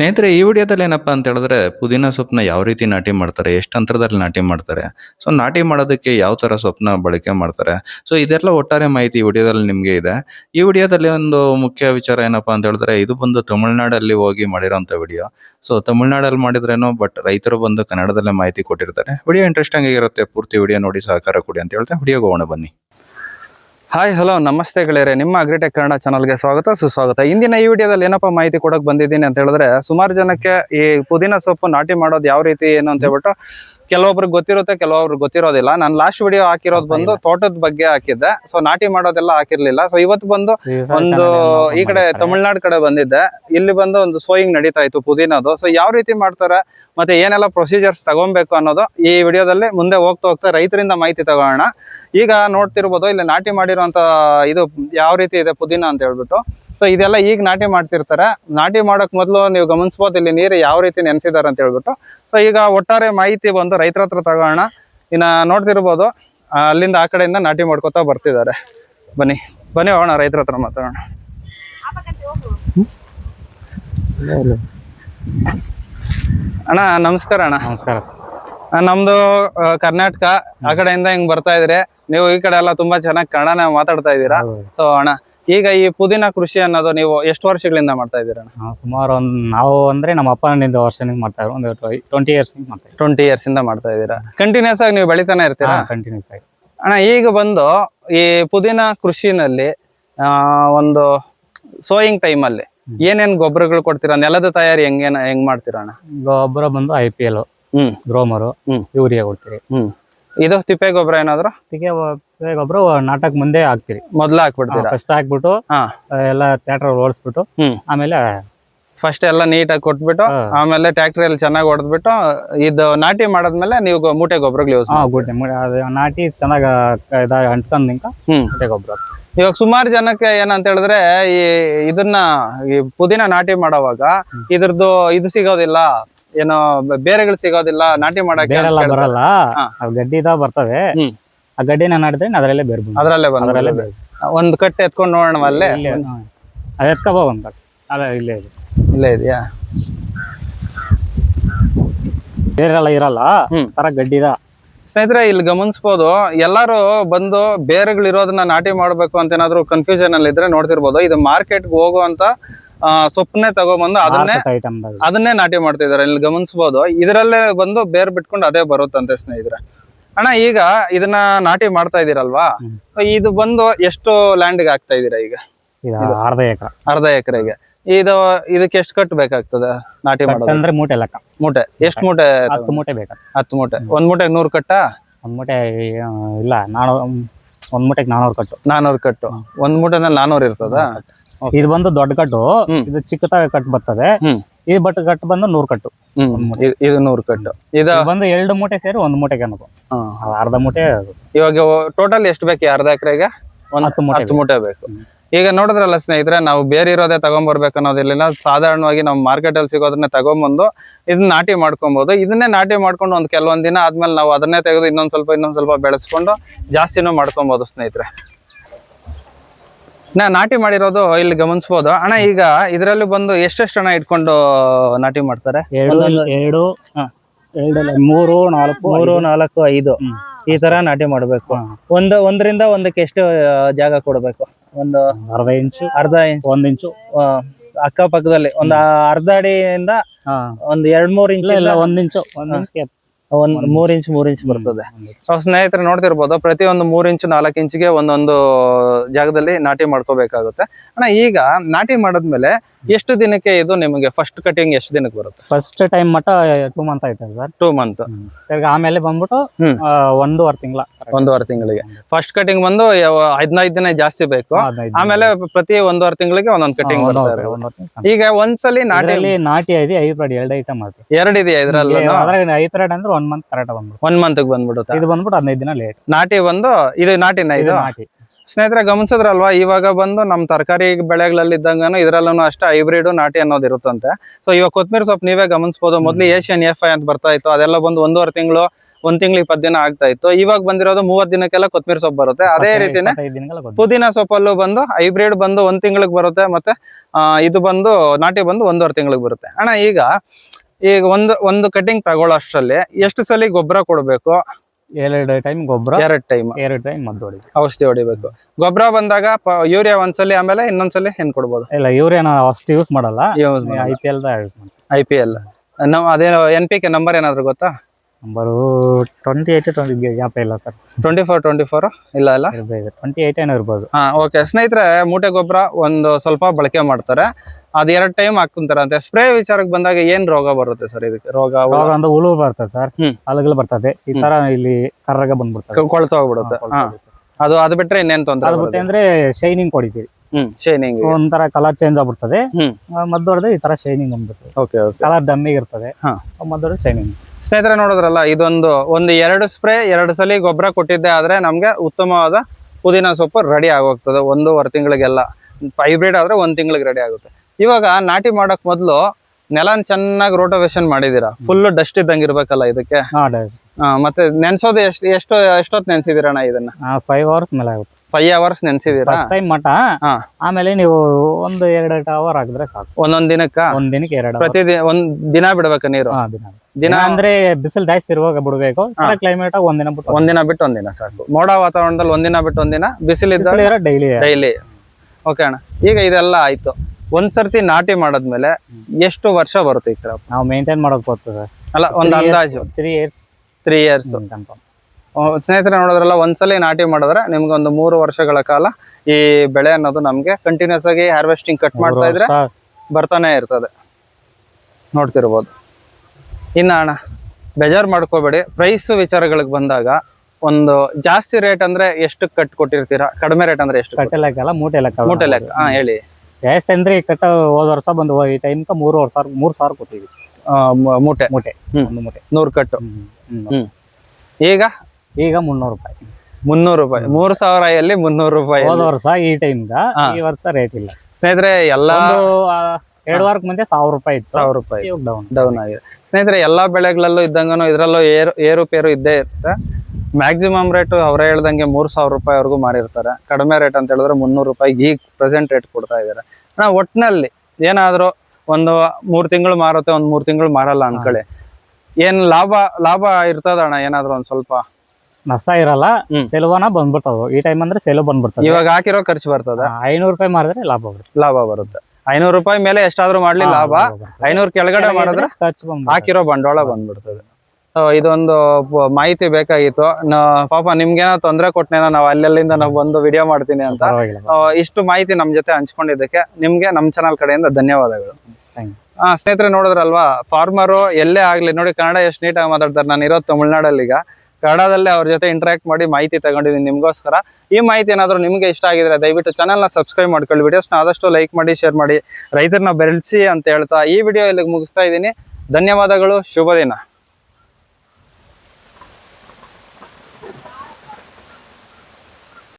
ಸ್ನೇಹಿತರೆ, ಈ ವಿಡಿಯೋದಲ್ಲಿ ಏನಪ್ಪಾ ಅಂತ ಹೇಳಿದ್ರೆ, ಪುದೀನ ಸೊಪ್ಪನ್ನ ಯಾವ ರೀತಿ ನಾಟಿ ಮಾಡ್ತಾರೆ, ಎಷ್ಟು ಅಂತರದಲ್ಲಿ ನಾಟಿ ಮಾಡ್ತಾರೆ, ಸೊ ನಾಟಿ ಮಾಡೋದಕ್ಕೆ ಯಾವ ತರ ಸೊಪ್ಪನ್ನ ಬಳಕೆ ಮಾಡ್ತಾರೆ, ಸೊ ಇದೆಲ್ಲ ಒಟ್ಟಾರೆ ಮಾಹಿತಿ ಈ ವಿಡಿಯೋದಲ್ಲಿ ನಿಮಗೆ ಇದೆ. ಈ ವಿಡಿಯೋದಲ್ಲಿ ಒಂದು ಮುಖ್ಯ ವಿಚಾರ ಏನಪ್ಪಾ ಅಂತ ಹೇಳಿದ್ರೆ, ಇದು ಬಂದು ತಮಿಳ್ನಾಡಲ್ಲಿ ಹೋಗಿ ಮಾಡಿರೋಂಥ ವಿಡಿಯೋ. ಸೊ ತಮಿಳ್ನಾಡಲ್ಲಿ ಮಾಡಿದ್ರೇನೋ, ಬಟ್ ರೈತರು ಬಂದು ಕನ್ನಡದಲ್ಲೇ ಮಾಹಿತಿ ಕೊಟ್ಟಿರ್ತಾರೆ. ವಿಡಿಯೋ ಇಂಟ್ರೆಸ್ಟಿಂಗ್ ಆಗಿರುತ್ತೆ, ಪೂರ್ತಿ ವಿಡಿಯೋ ನೋಡಿ ಸಹಕಾರ ಕೊಡಿ ಅಂತ ಹೇಳ್ತಾ, ವಿಡಿಯೋಗೆ ಹೋಗೋಣ ಬನ್ನಿ. ಹಾಯ್ ಹಲೋ ನಮಸ್ತೆ ಗೆಳೆಯರೆ. ನಿಮ್ಮ ಅಗ್ರಿಟೆಕ್ ಕನ್ನಡ ಚಾನಲ್ಗೆ ಸ್ವಾಗತ, ಸುಸ್ವಾಗತ. ಇಂದಿನ ಈ ವಿಡಿಯೋದಲ್ಲಿ ಏನಪ್ಪ ಮಾಹಿತಿ ಕೊಡೋಕೆ ಬಂದಿದ್ದೀನಿ ಅಂತ ಹೇಳಿದ್ರೆ ಸುಮಾರು ಜನಕ್ಕೆ ಈ ಪುದೀನ ಸೊಪ್ಪು ನಾಟಿ ಮಾಡೋದು ಯಾವ ರೀತಿ ಏನು ಅಂತ ಹೇಳ್ಬಿಟ್ಟು ಕೆಲವೊಬ್ರಿಗೆ ಗೊತ್ತಿರುತ್ತೆ ಕೆಲವೊಬ್ರಿಗೆ ಗೊತ್ತಿರೋದಿಲ್ಲ. ನಾನು ಲಾಸ್ಟ್ ವಿಡಿಯೋ ಹಾಕಿರೋದು ಬಂದು ತೋಟದ ಬಗ್ಗೆ ಹಾಕಿದ್ದೆ. ಸೊ ನಾಟಿ ಮಾಡೋದೆಲ್ಲ ಹಾಕಿರ್ಲಿಲ್ಲ. ಸೊ ಇವತ್ತು ಬಂದು ಒಂದು ಈ ಕಡೆ ತಮಿಳ್ನಾಡು ಕಡೆ ಬಂದಿದ್ದೆ. ಇಲ್ಲಿ ಬಂದು ಒಂದು ಸೋಯಿಂಗ್ ನಡೀತಾ ಇತ್ತು ಪುದೀನದು. ಸೊ ಯಾವ ರೀತಿ ಮಾಡ್ತಾರೆ ಮತ್ತೆ ಏನೆಲ್ಲ ಪ್ರೊಸೀಜರ್ಸ್ ತಗೊಬೇಕು ಅನ್ನೋದು ಈ ವಿಡಿಯೋದಲ್ಲಿ ಮುಂದೆ ಹೋಗ್ತಾ ಹೋಗ್ತಾ ರೈತರಿಂದ ಮಾಹಿತಿ ತಗೋಣ ಈಗ ನೋಡ್ತಿರ್ಬೋದು ಇಲ್ಲಿ ನಾಟಿ ಮಾಡಿರುವಂತ ಇದು ಯಾವ ರೀತಿ ಇದೆ ಪುದೀನ ಅಂತ ಹೇಳ್ಬಿಟ್ಟು. ಸೊ ಇದೆಲ್ಲ ಈಗ ನಾಟಿ ಮಾಡ್ತಿರ್ತಾರೆ. ನಾಟಿ ಮಾಡೋಕೆ ಮೊದಲು ನೀವು ಗಮನಿಸ್ಬೋದು ಇಲ್ಲಿ ನೀರು ಯಾವ ರೀತಿ ನೆನೆಸಿದ್ದಾರೆ ಅಂತ ಹೇಳ್ಬಿಟ್ಟು. ಸೊ ಈಗ ಒಟ್ಟಾರೆ ಮಾಹಿತಿ ಬಂದು ರೈತರ ಹತ್ರ ತಗೋಣ. ಇನ್ನ ನೋಡ್ತಿರ್ಬೋದು ಅಲ್ಲಿಂದ ಆ ಕಡೆಯಿಂದ ನಾಟಿ ಮಾಡ್ಕೊತಾ ಬರ್ತಿದ್ದಾರೆ. ಬನ್ನಿ ಬನ್ನಿ ಹೋಗೋಣ ರೈತರ ಹತ್ರ ಮಾತಾಡೋಣ. ಅಣ್ಣ ನಮಸ್ಕಾರ ಅಣ್ಣ. ನಮಸ್ಕಾರ. ನಮ್ದು ಕರ್ನಾಟಕ. ಆ ಕಡೆಯಿಂದ ಹಿಂಗ್ ಬರ್ತಾ ಇದ್ರೆ ನೀವು ಈ ಕಡೆ ಎಲ್ಲ ತುಂಬಾ ಚೆನ್ನಾಗಿ ಕನ್ನಡನ ಮಾತಾಡ್ತಾ ಇದ್ದೀರಾ? ಸೊ ಅಣ್ಣ ಈಗ ಈ ಪುದೀನ ಕೃಷಿ ಅನ್ನೋದು ನೀವು ಎಷ್ಟು ವರ್ಷಗಳಿಂದ ಮಾಡ್ತಾ ಇದ್ದೀರಾ ಸುಮಾರು ಒಂದು ನಾವು ಅಂದ್ರೆ ನಮ್ಮ ಅಪ್ಪನಿಂದ ವರ್ಷದಿಂದ ಮಾಡ್ತಾ ಇರೋ ಒಂದು ಟ್ವೆಂಟಿ ಇಯರ್ಸ್ ಮಾಡ್ತಾ ಇದ್ದೀವಿ ಟ್ವೆಂಟಿ ಇಯರ್ಸ್ ಇಂದ ಮಾಡ್ತಾ ಇದ್ದೀರಾ? ಕಂಟಿನ್ಯೂಸ್ ಆಗಿ ನೀವು ಬೆಳಿತಾನೆ ಇರ್ತೀರಾ? ಕಂಟಿನ್ಯೂಸ್ ಆಗಿ. ಅಣ್ಣ ಈಗ ಬಂದು ಈ ಪುದೀನ ಕೃಷಿನಲ್ಲಿ ಒಂದು ಸೋಯಿಂಗ್ ಟೈಮಲ್ಲಿ ಏನೇನ್ ಗೊಬ್ಬರಗಳು ಕೊಡ್ತೀರಾ? ನೆಲದ ತಯಾರಿ ಹೆಂಗೇನ ಹೆಂಗ್ ಮಾಡ್ತೀರಾ ಅಣ್ಣ? ಗೊಬ್ಬರ ಬಂದು ಐ ಪಿ ಎಲ್ ಹ್ಮ್. ಗ್ರೋಮರು. ಯೂರಿಯಾ ಕೊಡ್ತೀರಿ ಹ್ಮ್. ಇದು ತಿಪ್ಪೆ ಗೊಬ್ಬರ ಏನಾದ್ರು? ತಿಪ್ಪೆ ಗೊಬ್ಬರ ನಾಟಕ ಮುಂದೆ ಹಾಕ್ತಿರಿ. ಮೊದ್ಲ ಹಾಕ್ಬಿಡ್ತೀರಾ? ಫಸ್ಟ್ ಹಾಕ್ಬಿಟ್ಟು ಎಲ್ಲ ಟ್ಯಾಕ್ಟರ್ ಓಡಿಸ್ಬಿಟ್ಟು ಆಮೇಲೆ ಫಸ್ಟ್ ಎಲ್ಲ ನೀಟಾಗಿ ಕೊಟ್ಬಿಟ್ಟು ಆಮೇಲೆ ಟ್ಯಾಕ್ಟ್ರಿಯಲ್ಲಿ ಚೆನ್ನಾಗಿ ಹೊಡೆದ್ಬಿಟ್ಟು ಇದು ನಾಟಿ ಮಾಡಾದ್ಮೇಲೆ ನೀವು ಮೂಟೆ ಗೊಬ್ಬರಗಳು ಯೂಸ್ ನಾಟಿ ಚೆನ್ನಾಗಿ ಅಂಟ್ಕೊಂಡು ಗುಡ್ಡೆ ಗೊಬ್ಬರ. ಇವಾಗ ಸುಮಾರು ಜನಕ್ಕೆ ಏನಂತ ಹೇಳಿದ್ರೆ ಈ ಇದನ್ನ ಈ ಪುದೀನ ನಾಟಿ ಮಾಡೋವಾಗ ಇದ್ರದ್ದು ಇದು ಸಿಗೋದಿಲ್ಲ. ಏನೋ ಬೇರೆಗಳು ಸಿಗೋದಿಲ್ಲ ನಾಟಿ ಮಾಡಕ್ಕೆ ಅಂತ ಬೇರೆಲ್ಲ ಹೇಳ್ತಾರೆ. ಬರಲ್ಲ. ಹಾ. ಅವು ಗಡ್ಡಿ ಇದಾವ ಬರ್ತವೆ. ಹ್ಮ್. ಆ ಗಡ್ಡಿನ ನಾಡಿದ್ರೆ ಅದರಲ್ಲೇ ಬೇರೆ ಅದ್ರಲ್ಲೇ ಬಂದು ಅದರಲ್ಲೇ ಒಂದ್ ಕಟ್ಟೆ ಎತ್ಕೊಂಡು ನೋಡೋಣ ಅಲ್ಲೇ. ಇಲ್ಲೇ. ಅದು ಎತ್ಕೋಬೋ ಅಲ್ಲ ಇಲ್ಲೇ ಇದೆ. ಇಲ್ಲೇ ಇದೆಯಾ? ಬೇರೆಲ್ಲ ಇರಲ್ಲ. ಹ್ಮ್. ತರ ಗಡ್ಡಿದ ಸ್ನೇಹಿತರೆ ಇಲ್ಲಿ ಗಮನಿಸ್ಬೋದು ಎಲ್ಲಾರು ಬಂದು ಬೇರೆಗಳು ಇರೋದನ್ನ ನಾಟಿ ಮಾಡ್ಬೇಕು ಅಂತ ಏನಾದ್ರು ಕನ್ಫ್ಯೂಷನ್ ಅಲ್ಲಿ ಇದ್ರೆ ನೋಡ್ತಿರ್ಬೋದು. ಇದು ಮಾರ್ಕೆಟ್ಗೆ ಹೋಗುವಂತ ಸೊಪ್ಪನ್ನೇ ತಗೊಬಂದು ಅದನ್ನೇ ಐಟಮ್ ಅದನ್ನೇ ನಾಟಿ ಮಾಡ್ತಿದ್ದಾರೆ ಇಲ್ಲಿ ಗಮನಿಸ್ಬೋದು. ಇದರಲ್ಲೇ ಬಂದು ಬೇರ್ ಬಿಟ್ಕೊಂಡು ಅದೇ ಬರುತ್ತಂತೆ ಸ್ನೇಹಿತರೆ. ಅಣ್ಣ ಈಗ ಇದನ್ನ ನಾಟಿ ಮಾಡ್ತಾ ಇದೀರಲ್ವಾ ಇದು ಬಂದು ಎಷ್ಟು ಲ್ಯಾಂಡ್ಗೆ ಆಗ್ತಾ ಇದೀರಾ ಈಗ? ಅರ್ಧ ಎಕರೆ. ಅರ್ಧ ಎಕರೆಗೆ. ಇದು ಇದಕ್ಕೆ ಎಷ್ಟು ಕಟ್ ಬೇಕಾಗ್ತದೆ ನಾಟಿ ಮಾಡೋದು? ಅಂದ್ರೆ ಮೂಟೆ ಲೆಕ್ಕ. ಮೂಟೆ. ಎಷ್ಟು ಮೂಟೆ ಹತ್ತು ಮೂಟೆ ಬೇಕಾ? ಹತ್ತು ಮೂಟೆ. ಒಂದ್ ಮೂಟೆಗೆ ನೂರು ಕಟ್ಟ? ಒಂದ್ ಮೂಟೆ ಇಲ್ಲ ನಾನು ಒಂದ್ ಮೂಟೆಗೆ ನಾನೂರು ಕಟ್ಟು. ನಾನೂರು ಕಟ್ಟು. ಒಂದ್ ಮೂಟೆನಲ್ಲಿ ನಾನೂರು ಇರ್ತದ? ಇದು ಬಂದು ದೊಡ್ಡ ಕಟ್ಟು. ಇದು ಚಿಕ್ಕದಾಗ ಕಟ್ ಬರ್ತದೆ. ಈ ಬಟ್ ಕಟ್ ಬಂದು ನೂರ್ ಕಟ್ಟು. ಇದ್- ನೂರ್ ಕಟ್ಟು. ಇದು ಬಂದು ಎರಡು ಮೂಟೆ ಸೇರಿ ಒಂದ್ ಮೂಟೆಗೆ ಹ್ಮ್. ಅರ್ಧ ಮೂಟೆ. ಇವಾಗ ಟೋಟಲ್ ಎಷ್ಟು ಬೇಕು ಅರ್ಧ ಎಕರೆಗೆ? ಒಂದ್ ಹತ್ತು ಮೂಟೆ ಬೇಕು. ಈಗ ನೋಡಿದ್ರಲ್ಲ ಸ್ನೇಹಿತರೆ ನಾವು ಬೇರೆ ಇರೋದೇ ತಗೊಂಬರ್ಬೇಕು ಅನ್ನೋದಿಲ್ಲ ಸಾಧಾರಣವಾಗಿ ನಾವು ಮಾರ್ಕೆಟ್ ಅಲ್ಲಿ ಸಿಗೋದನ್ನ ತಗೊಂಬಂದು ಇದನ್ನ ನಾಟಿ ಮಾಡ್ಕೊಬಹುದು ಇದನ್ನೇ ನಾಟಿ ಮಾಡ್ಕೊಂಡು ಒಂದ್ ಕೆಲವೊಂದ್ ದಿನ ಆದ್ಮೇಲೆ ನಾವು ಅದನ್ನೇ ತೆಗೆದು ಇನ್ನೊಂದ್ ಸ್ವಲ್ಪ ಇನ್ನೊಂದ್ ಸ್ವಲ್ಪ ಬೆಳೆಸ್ಕೊಂಡು ಜಾಸ್ತಿನೂ ಮಾಡ್ಕೊಬಹುದು ಸ್ನೇಹಿತರೆ. ನಾ ನಾಟಿ ಮಾಡಿರೋದು ಇಲ್ಲಿ ಗಮನಿಸಬಹುದು ಅಣ್ಣ ಈಗ ಇದರಲ್ಲಿ ಬಂದು ಎಷ್ಟೆಷ್ಟು ಹಣ ಇಟ್ಕೊಂಡು ನಾಟಿ ಮಾಡ್ತಾರೆ? ಎರಡು ಮೂರು ನಾಲ್ಕು ಮೂರು ನಾಲ್ಕು ಐದು. ಈ ತರ ನಾಟಿ ಮಾಡ್ಬೇಕು. ಒಂದು ಒಂದರಿಂದ ಒಂದಕ್ಕೆ ಎಷ್ಟು ಜಾಗ ಕೊಡ್ಬೇಕು? ಒಂದು ಅರ್ಧ ಇಂಚು ಅರ್ಧ ಇಂಚ್. ಒಂದ್ ಇಂಚು. ಅಕ್ಕ ಪಕ್ಕದಲ್ಲಿ ಒಂದು ಅರ್ಧ ಅಡಿಯಿಂದ ಒಂದ್ ಒಂದು ಎರಡ್ ಮೂರ್ ಇಂಚು ಇಲ್ಲ ಒಂದ್ ಇಂಚು ಒಂದ್ ಇಂಚ್ ಒಂದ್ ಮೂರ್ ಇಂಚ್ ಮೂರ್ ಇಂಚ್ ಬರ್ತದೆ. ಸೊ ಸ್ನೇಹಿತರೆ ನೋಡ್ತಿರ್ಬೋದು ಒಂದು ಮೂರ್ ಇಂಚ್ ನಾಲ್ಕು ಇಂಚ್ಗೆ ಒಂದೊಂದು ಜಾಗದಲ್ಲಿ ನಾಟಿ ಮಾಡ್ಕೋಬೇಕಾಗುತ್ತೆ. ಅಣ್ಣ ಈಗ ನಾಟಿ ಮಾಡಾದ್ಮೇಲೆ ಎಷ್ಟು ದಿನಕ್ಕೆ ಇದು ನಿಮಗೆ ಫಸ್ಟ್ ಕಟಿಂಗ್ ಎಷ್ಟು ದಿನಕ್ಕೆ ಬರುತ್ತೆ? ಫಸ್ಟ್ ಟೈಮ್ ಮಟ್ಟ ಟೂ ಮಂತ್ ಆಯ್ತು ಸರ್. ಟೂ ಮಂತ್ ಆಮೇಲೆ ಬಂದ್ಬಿಟ್ಟು ಒಂದೂವರೆ ತಿಂಗಳ. ಒಂದೂವರೆ ತಿಂಗಳಿಗೆ. ಫಸ್ಟ್ ಕಟಿಂಗ್ ಬಂದು ಹದಿನೈದು ದಿನ ಜಾಸ್ತಿ ಬೇಕು. ಆಮೇಲೆ ಪ್ರತಿ ಒಂದೂವರೆ ತಿಂಗಳಿಗೆ ಒಂದೊಂದು ಕಟಿಂಗ್ ಬರ್ತಾರೆ. ಈಗ ಒಂದ್ಸಲಿ ನಾಟಿ ನಾಟಿ ನಾಟಿ ಐದು ಹೈಬ್ರಿಡ್ ಎರಡು ಐಟಮ್ ಆಯ್ತು ಎರಡು ಇದೆಯಾ ಇದ್ರಲ್ಲಿ ಹೈಬ್ರಿಡ್ ಅಂದ್ರೆ ಒನ್ ಮಂತ್ ಕರೆಕ್ಟ್ ಬಂದ್ಬಿಡು ಒನ್ ಮಂತ್ ಬಂದ್ಬಿಡುತ್ತೆ? ಇದು ಬಂದ್ಬಿಟ್ಟು ಹದಿನೈದು ದಿನ ಲೇಟ್ ನಾಟಿ ಬಂದು ಇದು ನಾಟಿನ ಇದು ನಾಟಿ. ಸ್ನೇಹಿತರೆ ಗಮನಿಸಿದ್ರಲ್ವಾ ಇವಾಗ ಬಂದು ನಮ್ ತರಕಾರಿ ಬೆಳೆಗಳಲ್ಲಿ ಇದ್ದಂಗನು ಇದ್ರಲ್ಲೂ ಅಷ್ಟೇ ಹೈಬ್ರಿಡ್ ನಾಟಿ ಅನ್ನೋದು ಇರುತ್ತಂತೆ. ಸೊ ಇವಾಗ ಕೊತ್ಮೀರಿ ಸೊಪ್ಪು ನೀವೇ ಗಮನಿಸಬಹುದು ಮೊದಲು ಏಷ್ಯನ್ ಎಫ್ ಐ ಅಂತ ಬರ್ತಾ ಇತ್ತು. ಅದೆಲ್ಲ ಬಂದು ಒಂದೂವರೆ ತಿಂಗಳು ಒಂದ್ ತಿಂಗಳಿಗೆ ಇಪ್ಪತ್ತು ದಿನ ಆಗ್ತಾ ಇತ್ತು. ಇವಾಗ ಬಂದಿರೋದು ಮೂವತ್ ದಿನಕ್ಕೆಲ್ಲ ಕೊತ್ಮೀರಿ ಸೊಪ್ಪು ಬರುತ್ತೆ. ಅದೇ ರೀತಿನೇ ಪುದೀನ ಸೊಪ್ಪಲ್ಲೂ ಬಂದು ಹೈಬ್ರಿಡ್ ಬಂದು ಒಂದ್ ತಿಂಗಳಿಗೆ ಬರುತ್ತೆ ಮತ್ತೆ ಇದು ಬಂದು ನಾಟಿ ಬಂದು ಒಂದೂವರೆ ತಿಂಗಳಿಗೆ ಬರುತ್ತೆ. ಅಣ್ಣ ಈಗ ಈಗ ಒಂದು ಒಂದು ಕಟಿಂಗ್ ತಗೊಳ್ಳೋಷ್ಟರಲ್ಲಿ ಎಷ್ಟು ಸಲ ಗೊಬ್ಬರ ಕೊಡ್ಬೇಕು? ಎರಡು ಟೈಮ್ ಗೊಬ್ಬರ ಎರಡು ಟೈಮ್. ಎರಡು ಟೈಮ್ ಮದ್ದು ಹೊಡಿ ಔಷಧಿ ಹೊಡಿಬೇಕು. ಗೊಬ್ಬರ ಬಂದಾಗ ಯೂರಿಯಾ ಒಂದ್ಸಲಿ ಆಮೇಲೆ ಇನ್ನೊಂದ್ಸಲಿ ಏನ್ ಕೊಡ್ಬೋದು? ಇಲ್ಲ ಯೂರಿಯಾ ನಾವು ಅಷ್ಟು ಯೂಸ್ ಮಾಡಲ್ಲ. I P L I P L. ಅದೇ ಎನ್ ಪಿ ಕೆ ನಂಬರ್ ಏನಾದ್ರು ಗೊತ್ತಾ? Number twenty eight twenty gap ಇಲ್ಲ sir twenty four twenty four ಇಲ್ಲ ಇಲ್ಲ? ಇರ್ಬೋದು ಟ್ವೆಂಟಿ ಏಯ್ಟ್ ಏನೋ ಇರ್ಬೋದು. ಹಾಂ ಓಕೆ ಸ್ನೇಹಿತರೆ ಮೂಟೆ ಗೊಬ್ಬರ ಒಂದು ಸ್ವಲ್ಪ ಬಳಕೆ ಮಾಡ್ತಾರೆ. ಅದು ಎರಡು ಟೈಮ್ ಹಾಕ್ಕೊಂತಾರಂತೆ. ಸ್ಪ್ರೇ ವಿಚಾರಕ್ಕೆ ಬಂದಾಗ ಏನ್ ರೋಗ ಬರುತ್ತೆ ಸರ್ ಇದಕ್ಕೆ? ರೋಗ ಹುಳ? ಅಂದ್ರೆ ಹುಳು ಬರ್ತದೆ ಸರ್ ಅಲಗಲು ಬರ್ತದೆ. ಈ ತರ ಇಲ್ಲಿ ಕರ್ರಗ ಬಂದ್ಬಿಡ್ತದೆ. ಕೊಳ್ತ ಹೋಗ್ಬಿಡುತ್ತೆ. ಅದು ಅದು ಬಿಟ್ರೆ ಇನ್ನೇನ್ ತೊಂದರೆ ಅದು ಬಿಟ್ಟೆ ಅಂದ್ರೆ ಶೈನಿಂಗ್ ಕೊಡಿತೀವಿ ಶೈನಿಂಗ್ ಒಂಥರ ಕಲರ್ ಚೇಂಜ್ ಆಗ್ಬಿಡ್ತದೆ. ಮದ್ದು ಹೊಡೆದ್ರೆ ಈ ತರ ಶೈನಿಂಗ್ ಬಂದ್ಬಿಡ್ತದೆ. ಕಲರ್ ಡಮ್ಮಿಗೆ ಇರ್ತದೆ. ಮದ್ದು ಹೊಡೆದ್ರೆ ಶೈನಿಂಗ್ ಸ್ನೇಹಿತರೆ ನೋಡಿದ್ರಲ್ಲ ಇದೊಂದು ಒಂದು ಎರಡು ಸ್ಪ್ರೇ ಎರಡು ಸಲ ಗೊಬ್ಬರ ಕೊಟ್ಟಿದ್ದೆ ಆದ್ರೆ ನಮಗೆ ಉತ್ತಮವಾದ ಪುದೀನ ಸೊಪ್ಪು ರೆಡಿ ಆಗೋಗ್ತದೆ ಒಂದೂವರೆ ತಿಂಗಳಿಗೆಲ್ಲ. ಹೈಬ್ರಿಡ್ ಆದ್ರೆ ಒಂದು ತಿಂಗಳಿಗೆ ರೆಡಿ ಆಗುತ್ತೆ. ಇವಾಗ ನಾಟಿ ಮಾಡೋಕೆ ಮೊದಲು ನೆಲನ್ ಚೆನ್ನಾಗಿ ರೋಟೋವೇಷನ್ ಮಾಡಿದ್ದೀರಾ ಫುಲ್ ಡಸ್ಟ್ ಇದ್ದಂಗೆ ಇರ್ಬೇಕಲ್ಲ ಇದಕ್ಕೆ? ಮತ್ತೆ ನೆನ್ಸೋದು ಎಷ್ಟು ಎಷ್ಟು ಎಷ್ಟೊತ್ತು ನೆನ್ಸಿದಿರಣ್ಣ ಇದನ್ನ? ಫೈವ್ ಅವರ್ಸ್ ಮೇಲೆ ಆಗುತ್ತೆ. ಫೈವ್ ಅವರ್ಸ್ ನೆನ್ಸಿದೀರಾ? ಫಸ್ಟ್ ಟೈಮ್ ಮಠ. ಹಾ. ಆಮೇಲೆ ನೀವು ಒಂದು ಎರಡು ಅವರ್ ಹಾಕಿದ್ರೆ ಸಾಕು. ಒಂದೊಂದ್ ದಿನಕ್ಕ? ಒಂದ್ ದಿನಕ್ಕೆ ಎರಡು ಪ್ರತಿ ಒಂದ್ ದಿನ ಬಿಡ್ಬೇಕ ನೀರು? ಹಾ ದಿನ ದಿನ ದಿನ ಅಂದ್ರೆ ಬಿಸಿಲು ಜಾಸ್ತಿ ಇರುವಾಗ ಬಿಡ್ಬೇಕು. ಕ್ಲೈಮೇಟ್ ಒಂದಿನ ಬಿಟ್ಟು ಒಂದಿನ ಬಿಟ್ಟು ಒಂದಿನ ಸಾಕು. ಮೋಡ ವಾತಾವರಣದಲ್ಲಿ ಒಂದಿನ ಬಿಟ್ಟು ಒಂದಿನ ಬಿಸಿಲು ಡೈಲಿ ಡೈಲಿ ಓಕೆ ಅಣ್ಣ. ಈಗ ಇದೆಲ್ಲ ಆಯ್ತು. ಒಂದ್ಸರ್ತಿ ನಾಟಿ ಮಾಡದ್ಮೇಲೆ ಎಷ್ಟು ವರ್ಷ ಬರುತ್ತೆ ಈ ಕ್ರಾಪ್ ನಾವು ಮೇಂಟೈನ್ ಮಾಡೋಕ್ ಬರ್ತದೆ. ಅಲ್ಲ ಒಂದ್ ಅಂದಾಜು. ತ್ರೀ ಇಯರ್ಸ್ ತ್ರೀ ಇಯರ್ಸ್ ಸ್ನೇಹಿತರೆ ನೋಡೋದ್ರಲ್ಲ ಒಂದ್ಸಲ ನಾಟಿ ಮಾಡಿದ್ರೆ ನಿಮ್ಗೆ ಒಂದು ಮೂರು ವರ್ಷಗಳ ಕಾಲ ಈ ಬೆಳೆ ಅನ್ನೋದು ನಮ್ಗೆ ಕಂಟಿನ್ಯೂಸ್ ಆಗಿ ಹಾರ್ವೆಸ್ಟಿಂಗ್ ಕಟ್ ಮಾಡ್ತಾ ಇದ್ರೆ ಬರ್ತಾನೆ ಇರ್ತದೆ. ನೋಡ್ತಿರ್ಬೋದು. ಇನ್ನ ಅಣ್ಣ ಬೇಜಾರು ಮಾಡ್ಕೋಬೇಡಿ. ಪ್ರೈಸ್ ವಿಚಾರಗಳಿಗೆ ಬಂದಾಗ ಒಂದು ಜಾಸ್ತಿ ರೇಟ್ ಅಂದ್ರೆ ಎಷ್ಟು ಕಟ್ ಕೊಟ್ಟಿರ್ತೀರಾ? ಕಡಿಮೆ ರೇಟ್ ಅಂದ್ರೆ ಎಷ್ಟು ಕಟ್ಟೆ ಲೆಕ್ಕ ಮೂಟೆ ಲೆಕ್ಕ ಮೂಟೆ ಲೆಕ್ಕ ಹಾ ಹೇಳಿ. ಜಾಸ್ತಿ ಅಂದ್ರೆ ಈ ಕಟ್ಟ ಹೋದ ವರ್ಷ ಬಂದು ಈ ಟೈಮ್ಕ ಮೂರು ವರ್ಷ ಮೂರ್ ಸಾವಿರ ಕೊಟ್ಟಿದ್ವಿ ಮೂಟೆ. ಮೂಟೆ ಮೂಟೆ. ನೂರು ಕಟ್ಟು ಈಗ ಈಗ ಮುನ್ನೂರು ರೂಪಾಯಿ. ಮುನ್ನೂರು ರೂಪಾಯಿ. ಮೂರು ಸಾವಿರ ಅಲ್ಲಿ ಮುನ್ನೂರು ರೂಪಾಯಿ ಹೋದ ವರ್ಷ ಈ ಟೈಮ್ಗ ಹಾ. ಈ ವರ್ಷ ರೇಟ್ ಇಲ್ಲ. ಸ್ನೇಹಿತರೆ ಎಲ್ಲಾ ಎರಡು ವಾರಕ್ಕೆ ಮುಂದೆ ಸಾವಿರ ರೂಪಾಯಿ ಇತ್ತು. ಸಾವಿರ ರೂಪಾಯಿ ಡೌನ್ ಡೌನ್ ಆಗಿದೆ. ಸ್ನೇಹಿತರೆ ಎಲ್ಲಾ ಬೆಳೆಗಳಲ್ಲೂ ಇದ್ದಂಗನು ಇದ್ರಲ್ಲೂ ಏರು ಏರುಪೇರು ಇದ್ದೇ ಇರುತ್ತೆ. ಮ್ಯಾಕ್ಸಿಮಮ್ ರೇಟ್ ಅವರೇ ಹೇಳ್ದಂಗೆ ಮೂರು ಸಾವಿರ ರೂಪಾಯಿವರೆಗೂ ಮಾರಿರ್ತಾರೆ. ಕಡಿಮೆ ರೇಟ್ ಅಂತ ಹೇಳಿದ್ರೆ ಮುನ್ನೂರು ರೂಪಾಯಿ ಈಗ ಪ್ರೆಸೆಂಟ್ ರೇಟ್ ಕೊಡ್ತಾ ಇದ್ದಾರೆ. ಅಣ್ಣ ಒಟ್ಟಿನಲ್ಲಿ ಏನಾದರೂ ಒಂದು ಮೂರು ತಿಂಗಳು ಮಾರುತ್ತೆ ಒಂದು ಮೂರು ತಿಂಗಳು ಮಾರಲ್ಲ ಅನ್ಕೊಳ್ಳಿ. ಏನು ಲಾಭ ಲಾಭ ಇರ್ತದ ಅಣ್ಣ ಒಂದು ಒಂದ್ ಸ್ವಲ್ಪ? ನಷ್ಟ ಇರಲ್ಲ. ಸೆಲುವನ ಬಂದ್ಬಿಡ್ತಾವ ಈ ಟೈಮ್ ಅಂದ್ರೆ ಸೆಲು ಬಂದ್ಬಿಡ್ತಾವ ಇವಾಗ ಹಾಕಿರೋ ಖರ್ಚು ಬರ್ತದ? ಐನೂರು ರೂಪಾಯಿ ಮಾಡಿದ್ರೆ ಲಾಭ ಬರುತ್ತೆ. ಲಾಭ ಬರುತ್ತೆ. ಐನೂರು ರೂಪಾಯಿ ಮೇಲೆ ಎಷ್ಟಾದ್ರೂ ಮಾಡ್ಲಿ ಲಾಭ. ಐನೂರು ಕೆಳಗಡೆ ಮಾಡಿದ್ರೆ. ಹಾಕಿರೋ ಬಂಡವಾಳ ಬಂದ್ಬಿಡ್ತದೆ. ಇದೊಂದು ಮಾಹಿತಿ ಬೇಕಾಗಿತ್ತು. ಪಾಪ ನಿಮ್ಗೇನೋ ತೊಂದರೆ ಕೊಟ್ನೇನೋ ನಾವು ಅಲ್ಲೆಲ್ಲಿಂದ ನಾವು ಬಂದು ವಿಡಿಯೋ ಮಾಡ್ತೀನಿ ಅಂತ. ಇಷ್ಟು ಮಾಹಿತಿ ನಮ್ ಜೊತೆ ಹಂಚ್ಕೊಂಡಿದ್ದಕ್ಕೆ ನಿಮ್ಗೆ ನಮ್ ಚಾನಲ್ ಕಡೆಯಿಂದ ಧನ್ಯವಾದಗಳು. ಸ್ನೇಹಿತರೆ ನೋಡಿದ್ರಲ್ವಾ? ಫಾರ್ಮರು ಎಲ್ಲೇ ಆಗ್ಲಿ ನೋಡಿ ಕನ್ನಡ ಎಷ್ಟು ನೀಟಾಗಿ ಮಾತಾಡ್ತಾರೆ. ನಾನು ಇರೋದು ತಮಿಳ್ನಾಡಲ್ಲಿ ಈಗ. ಕನ್ನಡದಲ್ಲೇ ಅವ್ರ ಜೊತೆ ಇಂಟ್ರಾಕ್ಟ್ ಮಾಡಿ ಮಾಹಿತಿ ತಗೊಂಡಿದ್ದೀನಿ ನಿಮಗೋಸ್ಕರ. ಈ ಮಾಹಿತಿ ಏನಾದರೂ ನಿಮಗೆ ಇಷ್ಟ ಆಗಿದ್ರೆ ದಯವಿಟ್ಟು ಚಾನಲ್ನ ಸಬ್ಸ್ಕ್ರೈಬ್ ಮಾಡ್ಕೊಳ್ಳಿ. ವಿಡಿಯೋಸ್ನ ಆದಷ್ಟು ಲೈಕ್ ಮಾಡಿ ಶೇರ್ ಮಾಡಿ. ರೈತರನ್ನ ಬೆಳೆಸಿ ಅಂತ ಹೇಳ್ತಾ ಈ ವಿಡಿಯೋ ಇಲ್ಲಿಗೆ ಮುಗಿಸ್ತಾ ಇದ್ದೀನಿ. ಧನ್ಯವಾದಗಳು. ಶುಭ ದಿನ.